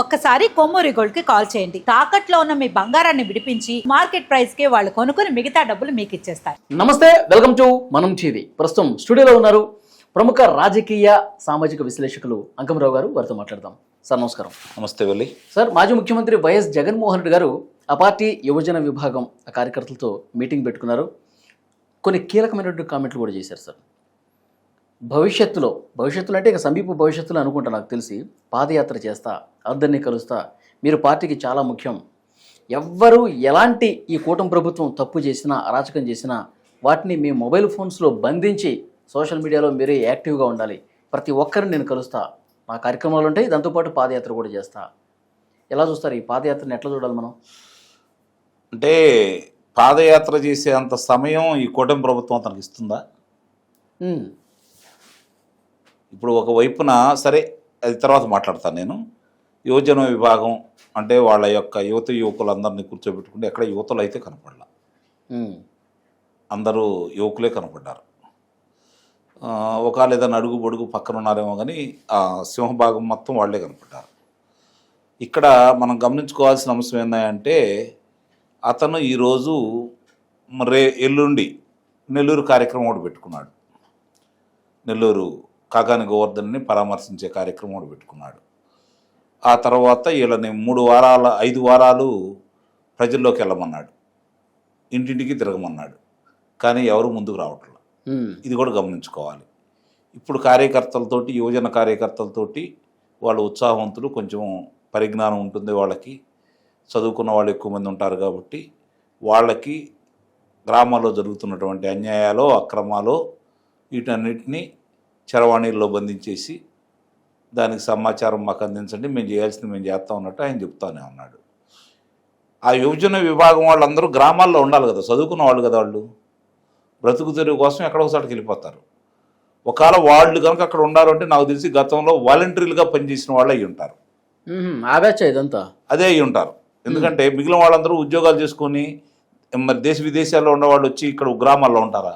ఒక్కసారి కొమ్మూరి గోల్డ్కి కాల్ చేయండి. తాకట్లో ఉన్న మీ బంగారాన్ని విడిపించి మార్కెట్ ప్రైస్కి వాళ్ళు కొనుక్కుని మిగతా డబ్బులు మీకు ఇచ్చేస్తారు. నమస్తే వెల్కమ్ టు మనం టీవీ. ప్రస్తుతం స్టూడియోలో ఉన్నారు ప్రముఖ రాజకీయ సామాజిక విశ్లేషకులు అంకమరావు గారు వారితో మాట్లాడదాం. సార్ నమస్కారం. నమస్తే వెళ్ళి సార్ మాజీ ముఖ్యమంత్రి వైఎస్ జగన్మోహన్ రెడ్డి గారు ఆ పార్టీ యువజన విభాగం ఆ కార్యకర్తలతో మీటింగ్ పెట్టుకున్నారు. కొన్ని కీలకమైనటువంటి కామెంట్లు కూడా చేశారు సార్. భవిష్యత్తులో భవిష్యత్తులో అంటే ఇక సమీప భవిష్యత్తులో అనుకుంటా నాకు తెలిసి పాదయాత్ర చేస్తా అందరినీ కలుస్తా. మీరు పార్టీకి చాలా ముఖ్యం. ఎవ్వరు ఎలాంటి ఈ కూటమి ప్రభుత్వం తప్పు చేసినా అరాచకం చేసినా వాటిని మీ మొబైల్ ఫోన్స్లో బంధించి సోషల్ మీడియాలో మీరే యాక్టివ్గా ఉండాలి. ప్రతి ఒక్కరిని నేను కలుస్తా. నా కార్యక్రమాలు ఉంటాయి దాంతోపాటు పాదయాత్ర కూడా చేస్తా. ఎలా చూస్తారు ఈ పాదయాత్రని ఎట్లా చూడాలి మనం? అంటే పాదయాత్ర చేసే అంత సమయం ఈ కూటమి ప్రభుత్వం అతనికి ఇస్తుందా? ఇప్పుడు ఒక వైపున సరే అది తర్వాత మాట్లాడతాను నేను. యువజన విభాగం అంటే వాళ్ళ యొక్క యువత యువకులందరినీ కూర్చోబెట్టుకుంటే ఎక్కడ యువతలు అయితే కనపడలా అందరూ యువకులే కనపడ్డారు. ఒక ఏదైనా అడుగు బొడుగు పక్కన ఉన్నారేమో కానీ ఆ సింహభాగం మొత్తం వాళ్ళే కనపడ్డారు. ఇక్కడ మనం గమనించుకోవాల్సిన అంశం ఏంటంటే అతను ఈరోజు రే ఎల్లుండి నెల్లూరు కార్యక్రమం ఒకటి పెట్టుకున్నాడు. నెల్లూరు కాకాని గోవర్ధన్ని పరామర్శించే కార్యక్రమం ఒకటి పెట్టుకున్నాడు. ఆ తర్వాత వీళ్ళని మూడు వారాల ఐదు వారాలు ప్రజల్లోకి వెళ్ళమన్నాడు. ఇంటింటికి తిరగమన్నాడు. కానీ ఎవరు ముందుకు రావట్లేదు ఇది కూడా గమనించుకోవాలి. ఇప్పుడు కార్యకర్తలతోటి యువజన కార్యకర్తలతోటి వాళ్ళు ఉత్సాహవంతులు కొంచెం పరిజ్ఞానం ఉంటుంది వాళ్ళకి. చదువుకున్న వాళ్ళు ఎక్కువ మంది ఉంటారు కాబట్టి వాళ్ళకి గ్రామాల్లో జరుగుతున్నటువంటి అన్యాయాలు అక్రమాలు వీటన్నిటిని చరవాణిల్లో బంధించేసి దానికి సమాచారం మాకు అందించండి మేము చేయాల్సింది మేము చేస్తాం అన్నట్టు ఆయన చెప్తానే ఉన్నాడు. ఆ యువజన విభాగం వాళ్ళందరూ గ్రామాల్లో ఉండాలి కదా చదువుకున్న వాళ్ళు కదా వాళ్ళు. బ్రతుకు తెరువు కోసం ఎక్కడో ఒకసారికి వెళ్ళిపోతారు. ఒకవేళ వాళ్ళు కనుక అక్కడ ఉండారు అంటే నాకు తెలిసి గతంలో వాలంటీర్లుగా పనిచేసిన వాళ్ళు అయి ఉంటారు. ఇదంతా? అదే అయి ఉంటారు. ఎందుకంటే మిగిలిన వాళ్ళందరూ ఉద్యోగాలు చేసుకొని మరి దేశ విదేశాల్లో ఉన్న వాళ్ళు వచ్చి ఇక్కడ గ్రామాల్లో ఉంటారా?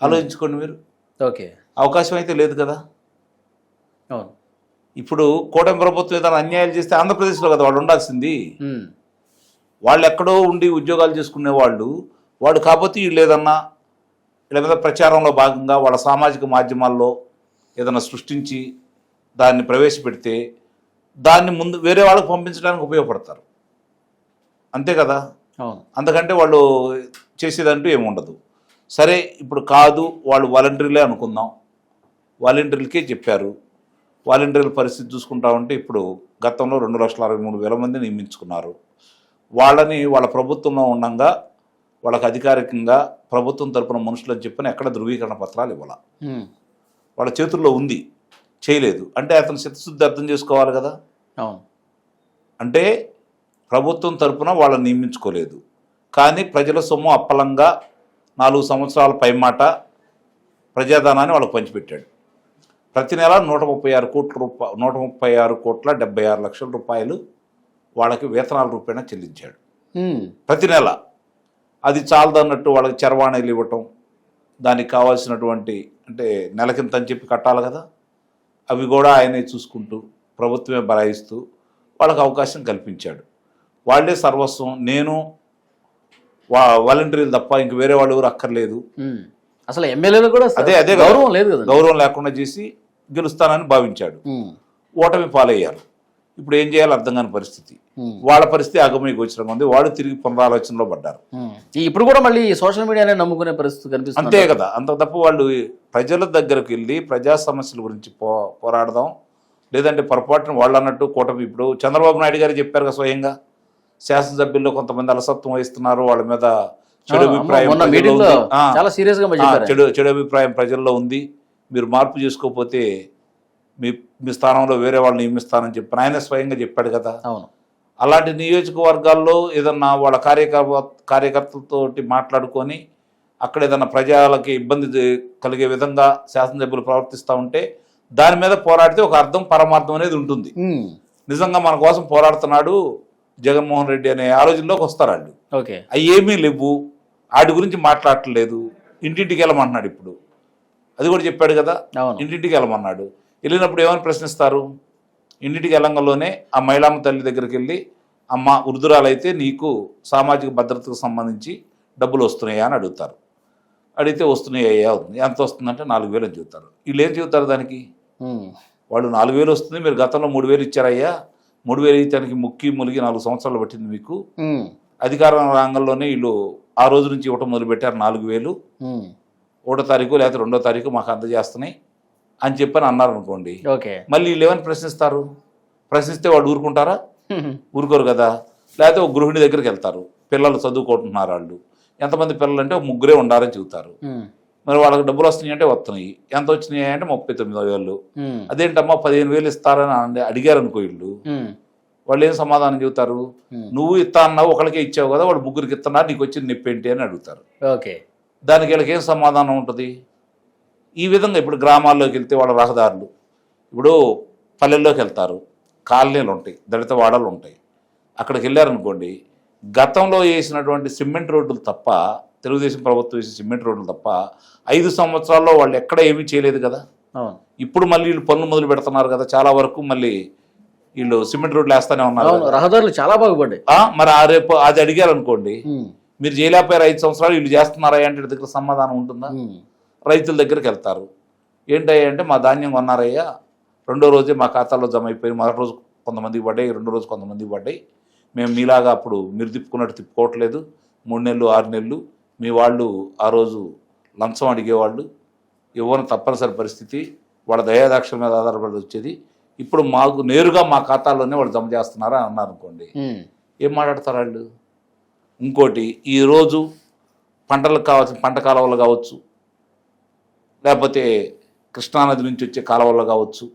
ఆలోచించుకోండి మీరు. ఓకే. అవకాశం అయితే లేదు కదా? అవును. ఇప్పుడు కూటమి ప్రభుత్వం ఏదైనా అన్యాయాలు చేస్తే ఆంధ్రప్రదేశ్లో కదా వాళ్ళు ఉండాల్సింది. వాళ్ళు ఎక్కడో ఉండి ఉద్యోగాలు చేసుకునే వాళ్ళు వాడు కాకపోతే వీళ్ళు ఏదన్నా వీళ్ళ మీద ప్రచారంలో భాగంగా వాళ్ళ సామాజిక మాధ్యమాల్లో ఏదైనా సృష్టించి దాన్ని ప్రవేశపెడితే దాన్ని ముందు వేరే వాళ్ళకి పంపించడానికి ఉపయోగపడతారు. అంతే కదా? అవును. అంతకంటే వాళ్ళు చేసేదంటూ ఏముండదు. సరే ఇప్పుడు కాదు వాళ్ళు వాలంటీర్లే అనుకుందాం. వాలంటీర్లకే చెప్పారు. వాలంటీర్ల పరిస్థితి చూసుకుంటా ఉంటే ఇప్పుడు గతంలో రెండు లక్షల అరవై మూడు వేల మంది నియమించుకున్నారు. వాళ్ళని వాళ్ళ ప్రభుత్వంలో ఉండగా వాళ్ళకి అధికారికంగా ప్రభుత్వం తరపున మనుషులు అని చెప్పిన ఎక్కడ ధృవీకరణ పత్రాలు ఇవ్వాల. వాళ్ళ చేతుల్లో ఉంది. చేయలేదు. అంటే అతను చిత్తశుద్ధి అర్థం చేసుకోవాలి కదా? అంటే ప్రభుత్వం తరపున వాళ్ళని నియమించుకోలేదు. కానీ ప్రజల సొమ్ము అప్పలంగా నాలుగు సంవత్సరాల పైమాట ప్రజాధనాన్ని వాళ్ళకి పంచిపెట్టాడు. ప్రతి నెల నూట ముప్పై ఆరు కోట్ల రూపా నూట ముప్పై ఆరు కోట్ల డెబ్బై ఆరు లక్షల రూపాయలు వాళ్ళకి వేతనాల రూపేణా చెల్లించాడు. ప్రతి నెల అది చాలదన్నట్టు వాళ్ళకి చరవాణీలు ఇవ్వటం దానికి కావాల్సినటువంటి అంటే నెలకింత అని చెప్పి కట్టాలి కదా అవి కూడా ఆయనే చూసుకుంటూ ప్రభుత్వమే బరాయిస్తూ వాళ్ళకి అవకాశం కల్పించాడు. వాళ్ళే సర్వస్వం నేను వాలంటీర్లు తప్ప ఇంక వేరే వాళ్ళు ఎవరు అక్కర్లేదు. అసలు ఎమ్మెల్యేలు కూడా అదే అదే. గౌరవం లేదు కదా గౌరవం లేకుండా చేసి గెలుస్తానని భావించాడు. ఓటమి పాలయ్యారు. ఇప్పుడు ఏం చేయాలో అర్థం కాని పరిస్థితి. వాళ్ళ పరిస్థితి అగమయ గోచరంగా ఉంది. వాళ్ళు తిరిగి పునరాలోచనలో పడ్డారు. ఇప్పుడు కూడా మళ్ళీ సోషల్ మీడియానే నమ్ముకునే పరిస్థితి కనిపిస్తుంది అంతే కదా. అంత తప్ప వాళ్ళు ప్రజల దగ్గరకు వెళ్ళి ప్రజా సమస్యల గురించి పో పోరాడదాం. లేదంటే పొరపాటున వాళ్ళు అన్నట్టు కూటమి ఇప్పుడు చంద్రబాబు నాయుడు గారు చెప్పారు కదా స్వయంగా. శాసనసభ్యుల్లో కొంతమంది అలసత్వం వహిస్తున్నారు. వాళ్ళ మీద చెడు అభిప్రాయం చాలా సీరియస్గా చెడు చెడు అభిప్రాయం ప్రజల్లో ఉంది. మీరు మార్పు చేసుకోకపోతే మీ మీ స్థానంలో వేరే వాళ్ళని నియమిస్తానని చెప్పి ఆయన స్వయంగా చెప్పాడు కదా. అవును. అలాంటి నియోజకవర్గాల్లో ఏదన్నా వాళ్ళ కార్యకర్త కార్యకర్తలతోటి మాట్లాడుకొని అక్కడ ఏదన్నా ప్రజలకి ఇబ్బంది కలిగే విధంగా శాసనసభ్యులు ప్రవర్తిస్తూ ఉంటే దాని మీద పోరాడితే ఒక అర్థం పరమార్థం అనేది ఉంటుంది. నిజంగా మన కోసం పోరాడుతున్నాడు జగన్మోహన్ రెడ్డి అనే ఆలోచనలోకి వస్తారు వాళ్ళు. ఓకే. అవి ఏమీ లేవు. వాటి గురించి మాట్లాడట్లేదు. ఇంటింటికి వెళ్ళమంటున్నాడు ఇప్పుడు. అది కూడా చెప్పాడు కదా. ఇంటింటికి వెళ్ళమన్నాడు. వెళ్ళినప్పుడు ఏమని ప్రశ్నిస్తారు? ఇంటికి వెళ్ళంగలోనే ఆ మహిళమ్మ తల్లి దగ్గరికి వెళ్ళి అమ్మ వృద్ధురాలైతే నీకు సామాజిక భద్రతకు సంబంధించి డబ్బులు వస్తున్నాయా? అని అడుగుతారు. అడిగితే వస్తున్నాయి? అవుతుంది ఎంత వస్తుందంటే నాలుగు వేలు అని చెబుతారు. వీళ్ళు ఏం చెబుతారు దానికి? వాళ్ళు నాలుగు వేలు వస్తుంది. మీరు గతంలో మూడు వేలు ఇచ్చారయ్యా. మూడు వేలు ఇచ్చానికి ముక్కి ములిగి నాలుగు సంవత్సరాలు పట్టింది మీకు. అధికార రంగంలోనే వీళ్ళు ఆ రోజు నుంచి ఇవ్వటం మొదలుపెట్టారు నాలుగు వేలు. ఒకటో తారీఖు లేకపోతే రెండో తారీఖు మాకు అందజేస్తున్నాయి అని చెప్పని అన్నారు అనుకోండి ఓకే. మళ్ళీ వీళ్ళు ఏమని ప్రశ్నిస్తారు? ప్రశ్నిస్తే వాళ్ళు ఊరుకుంటారా? ఊరుకోరు కదా. లేకపోతే ఒక గృహిణి దగ్గరికి వెళ్తారు. పిల్లలు చదువుకుంటున్నారు వాళ్ళు. ఎంతమంది పిల్లలు అంటే ముగ్గురే ఉండాలని చెబుతారు. మరి వాళ్ళకి డబ్బులు వస్తున్నాయి అంటే వస్తున్నాయి. ఎంత వచ్చినాయి అంటే ముప్పై తొమ్మిది వేలు. అదేంటమ్మా పదిహేను వేలు ఇస్తారని అడిగారు అనుకో వీళ్ళు. వాళ్ళు ఏం సమాధానం చెబుతారు? నువ్వు ఇస్తా అన్నావు ఒకరికే ఇచ్చావు కదా వాడు ముగ్గురికి ఇస్తున్నారు నీకు వచ్చిన నొప్పి ఏంటి అని అడుగుతారు. ఓకే. దానికి వీళ్ళకి ఏం సమాధానం ఉంటుంది? ఈ విధంగా ఇప్పుడు గ్రామాల్లోకి వెళ్తే వాళ్ళ రహదారులు. ఇప్పుడు పల్లెల్లోకి వెళ్తారు. కాలనీలు ఉంటాయి దళిత వాడలు ఉంటాయి. అక్కడికి వెళ్ళారనుకోండి గతంలో వేసినటువంటి సిమెంట్ రోడ్లు తప్ప తెలుగుదేశం ప్రభుత్వం వేసిన సిమెంట్ రోడ్లు తప్ప ఐదు సంవత్సరాల్లో వాళ్ళు ఎక్కడ ఏమీ చేయలేదు కదా? ఇప్పుడు మళ్ళీ వీళ్ళు పనులు మొదలు పెడుతున్నారు కదా చాలా వరకు మళ్ళీ వీళ్ళు సిమెంట్ రోడ్లు వేస్తానే ఉన్నారు. రహదారులు చాలా బాగుపడ్డాయి. మరి ఆ రేపు అది అడిగారు అనుకోండి మీరు చేయలేకపోయారు ఐదు సంవత్సరాలు వీళ్ళు చేస్తున్నారా అంటే దగ్గర సమాధానం ఉంటుందా? రైతుల దగ్గరికి వెళ్తారు. ఏంటయ్యా అంటే మా ధాన్యం కొన్నారయ్యా రెండో రోజే మా ఖాతాలో జమ అయిపోయి మొదటి రోజు కొంతమందికి పడ్డాయి రెండో రోజు కొంతమందికి పడ్డాయి. మేము మీలాగా అప్పుడు మీరు తిప్పుకున్నట్టు తిప్పుకోవట్లేదు. మూడు నెలలు ఆరు నెలలు మీ వాళ్ళు ఆ రోజు లంచం అడిగేవాళ్ళు. ఇవ్వని తప్పనిసరి పరిస్థితి. వాళ్ళ దయాదాక్షల మీద ఆధారపడి వచ్చేది. ఇప్పుడు మాకు నేరుగా మా ఖాతాలోనే వాళ్ళు జమ చేస్తున్నారా అని అన్నారు అనుకోండి ఏం మాట్లాడతారు వాళ్ళు? ఇంకోటి ఈరోజు పంటలకు కావాల్సిన పంట కాలువలు కావచ్చు. లేకపోతే కృష్ణానది నుంచి వచ్చే కాలువలు కావచ్చు.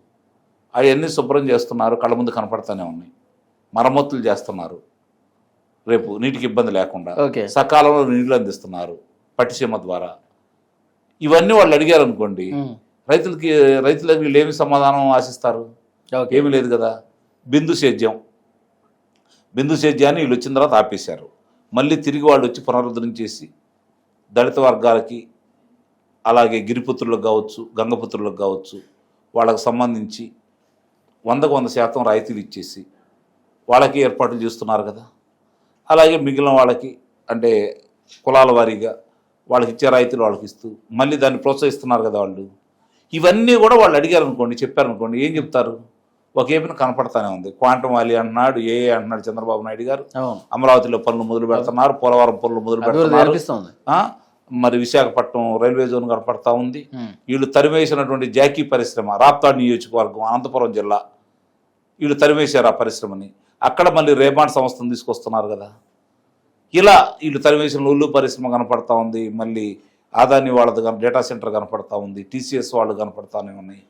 అవన్నీ శుభ్రం చేస్తున్నారు. కళ్ళ ముందు కనపడతానే ఉన్నాయి. మరమ్మతులు చేస్తున్నారు. రేపు నీటికి ఇబ్బంది లేకుండా సకాలంలో నీళ్ళు అందిస్తున్నారు పట్టిసీమ ద్వారా. ఇవన్నీ వాళ్ళు అడిగారు అనుకోండి రైతులకి రైతులకు వీళ్ళు ఏమి సమాధానం ఆశిస్తారు? ఏమీ లేదు కదా. బిందు సేద్యం. బిందు సేద్యాన్ని వీళ్ళు వచ్చిన తర్వాత ఆపేశారు. మళ్ళీ తిరిగి వాళ్ళు వచ్చి పునరుద్ధరణ చేసి దళిత వర్గాలకి అలాగే గిరిపుత్రులకు కావచ్చు గంగపుత్రులకు కావచ్చు వాళ్ళకి సంబంధించి వందకు వంద శాతం రాయితీలు ఇచ్చేసి వాళ్ళకి ఏర్పాట్లు చేస్తున్నారు కదా. అలాగే మిగిలిన వాళ్ళకి అంటే కులాల వారీగా వాళ్ళకి ఇచ్చే రాయితీలు వాళ్ళకి ఇస్తూ మళ్ళీ దాన్ని ప్రోత్సహిస్తున్నారు కదా వాళ్ళు. ఇవన్నీ కూడా వాళ్ళు అడిగారు అనుకోండి చెప్పారు అనుకోండి ఏం చెప్తారు? ఒక ఏపీని కనపడతానే ఉంది. క్వాంటమ్ వ్యాలీ అంటున్నాడు ఏ అంటున్నాడు చంద్రబాబు నాయుడు గారు? అమరావతిలో పనులు మొదలు పెడుతున్నారు పోలవరం పనులు మొదలు పెడుతున్నారు. మరి విశాఖపట్నం రైల్వే జోన్ కనపడతా ఉంది. వీళ్ళు తరివేసినటువంటి జాకీ పరిశ్రమ రాప్తాడ్ నియోజకవర్గం అనంతపురం జిల్లా వీళ్ళు తరివేశారు ఆ పరిశ్రమని. అక్కడ మళ్ళీ రేబాండ్ సంస్థను తీసుకొస్తున్నారు కదా. ఇలా వీళ్ళు తరివేసిన ఉల్లు పరిశ్రమ కనపడతా ఉంది మళ్ళీ ఆదాని వాళ్ళది కన- డేటా సెంటర్ కనపడతా ఉంది టీసీఎస్ వాళ్ళు కనపడతానే ఉన్నాయి.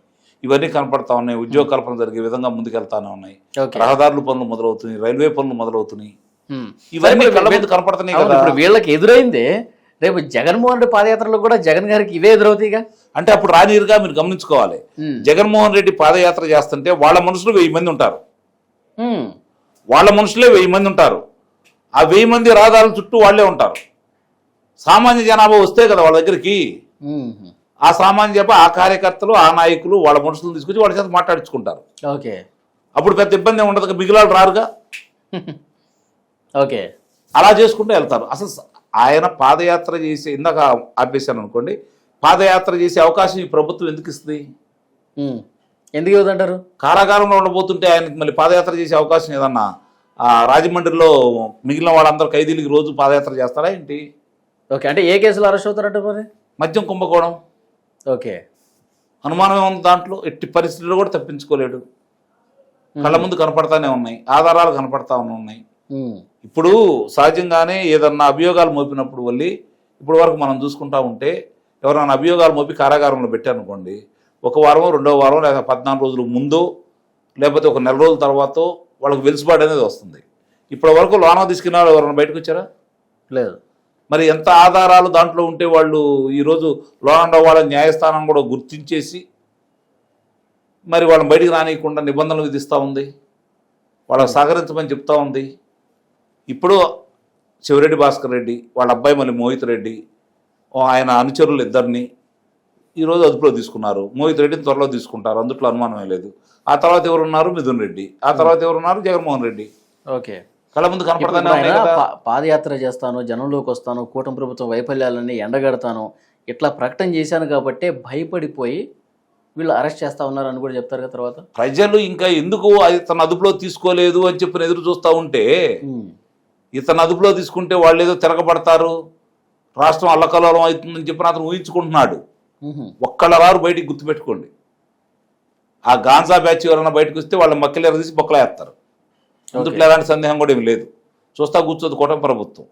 ఇవన్నీ కనపడతా ఉన్నాయి ఉద్యోగ కల్పన జరిగే విధంగా ముందుకెళ్తానే ఉన్నాయి. రహదారుల పనులు మొదలవుతున్నాయి రైల్వే పనులు మొదలవుతున్నాయి. ఇవన్నీ కనపడుతున్నాయి అవును, కదా. ఇప్పుడు వీళ్ళకి ఎదురైందే రేపు జగన్మోహన్ రెడ్డి పాదయాత్రలో కూడా జగన్ గారికి ఇవే ఎదురవుతాయిగా? అంటే అప్పుడు రానిరుగా మీరు గమనించుకోవాలి. జగన్మోహన్ రెడ్డి పాదయాత్ర చేస్తుంటే వాళ్ళ మనుషులు వెయ్యి మంది ఉంటారు. వాళ్ళ మనుషులే వెయ్యి మంది ఉంటారు. ఆ వెయ్యి మంది రహదారుల చుట్టూ వాళ్ళే ఉంటారు. సామాన్య జనాభా వస్తే కదా వాళ్ళ దగ్గరికి. ఆ సామాన్య జనాభా ఆ కార్యకర్తలు ఆ నాయకులు వాళ్ళ మనుషులను తీసుకొచ్చి వాళ్ళ చేత మాట్లాడించుకుంటారు. ఓకే. అప్పుడు పెద్ద ఇబ్బంది ఉండదు వాళ్ళు రారుగా. ఓకే. అలా చేసుకుంటూ వెళ్తారు. అసలు ఆయన పాదయాత్ర చేసే ఇందాక ఆపేశాను అనుకోండి పాదయాత్ర చేసే అవకాశం ఈ ప్రభుత్వం ఎందుకు ఇస్తుంది. ఎందుకు ఇవ్వదంటారు? కారాగారంలో ఉండబోతుంటే ఆయనకి మళ్ళీ పాదయాత్ర చేసే అవకాశం ఏదన్నా? ఆ, రాజమండ్రిలో మిగిలిన వాళ్ళందరూ ఖైదీలకి రోజు పాదయాత్ర చేస్తారా ఏంటి? ఓకే అంటే ఏ కేసులో అరెస్ట్ అవుతారంట మరి? మద్యం కుంభకోణం. ఓకే. అనుమానం ఉంది దాంట్లో? ఎట్టి పరిస్థితుల్లో కూడా తప్పించుకోలేడు. కళ్ళ ముందు కనపడతానే ఉన్నాయి. ఆధారాలు కనపడతా ఉన్నాయి. ఇప్పుడు సహజంగానే ఏదన్నా అభియోగాలు మోపినప్పుడు వెళ్ళి ఇప్పుడు వరకు మనం చూసుకుంటా ఉంటే ఎవరైనా అభియోగాలు మోపి కారాగారంలో పెట్టారనుకోండి ఒక వారం రెండో వారం లేదా పద్నాలుగు రోజుల ముందు లేకపోతే ఒక నెల రోజుల తర్వాత వాళ్ళకి వెలుసుబాటు అనేది వస్తుంది. ఇప్పటి వరకు లోన తీసుకున్న వాళ్ళు ఎవరైనా బయటకు వచ్చారా? లేదు. మరి ఎంత ఆధారాలు దాంట్లో ఉంటే వాళ్ళు ఈరోజు లోనండ వాళ్ళ న్యాయస్థానం కూడా గుర్తించేసి మరి వాళ్ళని బయటికి రానియకుండా నిబంధనలు విధిస్తూ ఉంది. వాళ్ళకి సహకరించమని చెప్తా ఉంది. ఇప్పుడు శివరెడ్డి భాస్కర్ రెడ్డి వాళ్ళ అబ్బాయి మళ్ళీ మోహిత్ రెడ్డి ఆయన అనుచరులు ఇద్దరిని ఈరోజు అదుపులో తీసుకున్నారు. మోహిత్ రెడ్డిని త్వరలో తీసుకుంటారు. అందుట్లో అనుమానమే లేదు. ఆ తర్వాత ఎవరున్నారు? మిథున్ రెడ్డి. ఆ తర్వాత ఎవరున్నారు? జగన్మోహన్ రెడ్డి. ఓకే. కళ్ళ ముందు కనపడతానే పాదయాత్ర చేస్తాను జనంలోకి వస్తాను కూటమి ప్రభుత్వం వైఫల్యాలన్నీ ఎండగడతాను ఇట్లా ప్రకటన చేశాను కాబట్టి భయపడిపోయి వీళ్ళు అరెస్ట్ చేస్తా ఉన్నారని కూడా చెప్తారు కదా తర్వాత? ప్రజలు ఇంకా ఎందుకు అది తన అదుపులో తీసుకోలేదు అని చెప్పి ఎదురు చూస్తూ ఉంటే. ఇతను అదుపులో తీసుకుంటే వాళ్ళు ఏదో తిరగబడతారు రాష్ట్రం అల్లకల్లోలం అవుతుందని చెప్పి అతను ఊహించుకుంటున్నాడు. ఒక్కళ్ళ రారు బయటికి గుర్తుపెట్టుకోండి. ఆ గాంజా బ్యాచ్ ఎవరైనా బయటకు వస్తే వాళ్ళ మక్కలు ఎరదీసి బొక్కలు వేస్తారు. అందుట్లో ఎలాంటి సందేహం కూడా ఏమి లేదు. చూస్తా కూర్చోదు కూటమి ప్రభుత్వం.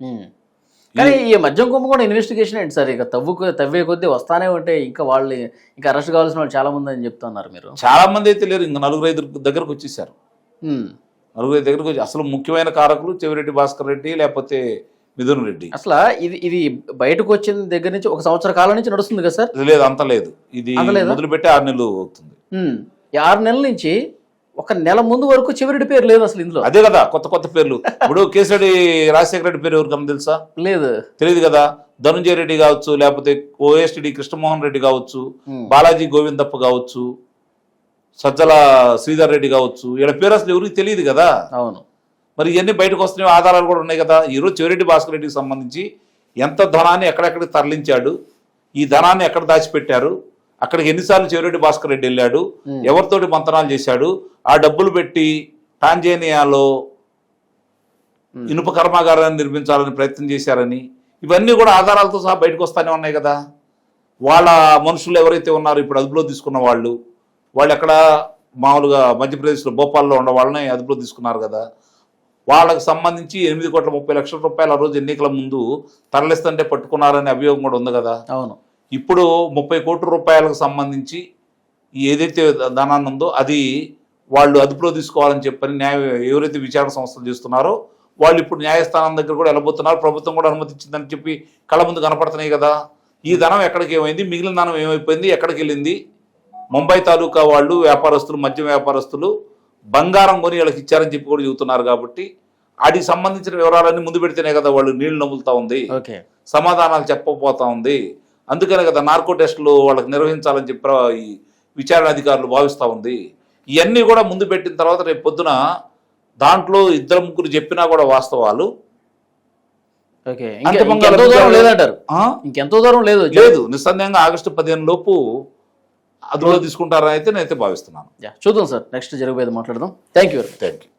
కానీ ఈ మద్యం కుంభ కూడా ఇన్వెస్టిగేషన్ ఏంటి సార్? ఇక తవ్వుకు తవ్వే కొద్దీ వస్తానే ఉంటే ఇంకా వాళ్ళు ఇంకా అరెస్ట్ కావాల్సిన వాళ్ళు చాలా మంది అని చెప్తున్నారు మీరు. చాలా మంది అయితే లేరు. ఇంకా నలుగురు ఐదు దగ్గరకు వచ్చేసారు. నలుగురు ఐదు దగ్గరకు వచ్చి అసలు ముఖ్యమైన కారకులు చెవిరెడ్డి భాస్కర్ రెడ్డి లేకపోతే మిథున్ రెడ్డి. అసలు ఇది ఇది బయటకు వచ్చిన దగ్గర నుంచి ఒక సంవత్సర కాలం నుంచి నడుస్తుంది కదా సార్? లేదు అంత లేదు. ఇది అంత లేదా? మొదలుపెట్టి ఆరు నెలలు అవుతుంది. ఆరు నెలల నుంచి ఒక నెల ముందు వరకు చివరి పేరు లేదు అసలు ఇందులో. అదే కదా కొత్త కొత్త పేర్లు. ఇప్పుడు కేసరి రాజశేఖర రెడ్డి పేరు ఎవరికన్నా తెలుసా? లేదు. తెలియదు కదా. ధనుంజయ రెడ్డి కావచ్చు లేకపోతే ఓఎస్టిడి కృష్ణమోహన్ రెడ్డి కావచ్చు. బాలాజీ గోవిందప్ప కావచ్చు సజ్జల శ్రీధర్ రెడ్డి కావచ్చు వీళ్ళ పేరు అసలు ఎవరికి తెలియదు కదా. అవును. మరి ఇవన్నీ బయటకు వస్తున్నాయి ఆధారాలు కూడా ఉన్నాయి కదా ఈరోజు చెవిరెడ్డి భాస్కర్ రెడ్డికి సంబంధించి ఎంత ధనాన్ని ఎక్కడెక్కడికి తరలించాడు ఈ ధనాన్ని ఎక్కడ దాచిపెట్టారు అక్కడికి ఎన్నిసార్లు చెవిరెడ్డి భాస్కర్ రెడ్డి వెళ్ళాడు. ఎవరితోటి మంతనాలు చేశాడు ఆ డబ్బులు పెట్టి టాంజేనియాలో. ఇనుప కర్మాగారాన్ని నిర్మించాలని ప్రయత్నం చేశారని ఇవన్నీ కూడా ఆధారాలతో సహా బయటకు వస్తానే ఉన్నాయి కదా వాళ్ళ మనుషులు ఎవరైతే ఉన్నారో ఇప్పుడు అదుపులో తీసుకున్న వాళ్ళు వాళ్ళు ఎక్కడ మామూలుగా మధ్యప్రదేశ్లో భోపాల్లో ఉన్న వాళ్ళని అదుపులో తీసుకున్నారు కదా వాళ్ళకి సంబంధించి ఎనిమిది కోట్ల ముప్పై లక్షల రూపాయలు ఆ రోజు ఎన్నికల ముందు తరలిస్తుంటే పట్టుకున్నారనే అభియోగం కూడా ఉంది కదా. అవును. ఇప్పుడు ముప్పై కోట్ల రూపాయలకు సంబంధించి ఏదైతే ధనాన్ని ఉందో అది వాళ్ళు అదుపులో తీసుకోవాలని చెప్పని న్యాయ ఎవరైతే విచారణ సంస్థలు చేస్తున్నారో వాళ్ళు ఇప్పుడు న్యాయస్థానం దగ్గర కూడా వెళ్ళబోతున్నారు. ప్రభుత్వం కూడా అనుమతించిందని చెప్పి కళ్ళ ముందు కనపడుతున్నాయి కదా. ఈ ధనం ఎక్కడికి ఏమైంది? మిగిలిన ధనం ఏమైపోయింది? ఎక్కడికి వెళ్ళింది? ముంబై తాలూకా వాళ్ళు వ్యాపారస్తులు మద్యం వ్యాపారస్తులు బంగారం కొని వీళ్ళకి ఇచ్చారని చెప్పి కూడా చెబుతున్నారు కాబట్టి వాటికి సంబంధించిన వివరాలన్నీ ముందు పెడితేనే కదా వాళ్ళు నీళ్ళు నములుతా ఉంది. సమాధానాలు చెప్పకపోతా ఉంది. అందుకనే కదా నార్కో టెస్టులు వాళ్ళకి నిర్వహించాలని చెప్పి ఈ విచారణ అధికారులు భావిస్తూ ఉంది. ఇవన్నీ కూడా ముందు పెట్టిన తర్వాత రేపు పొద్దున దాంట్లో ఇద్దరు ముగ్గురు చెప్పినా కూడా వాస్తవాలు. ఇంకెంతో దూరం లేదు. నిస్సందేహంగా ఆగస్టు పదిహేను లోపు అదుపులో తీసుకుంటారని అయితే నేనైతే భావిస్తున్నాను. యా, చూద్దాం సార్. నెక్స్ట్ జరగబోయేది మాట్లాడదాం. Thank you thank you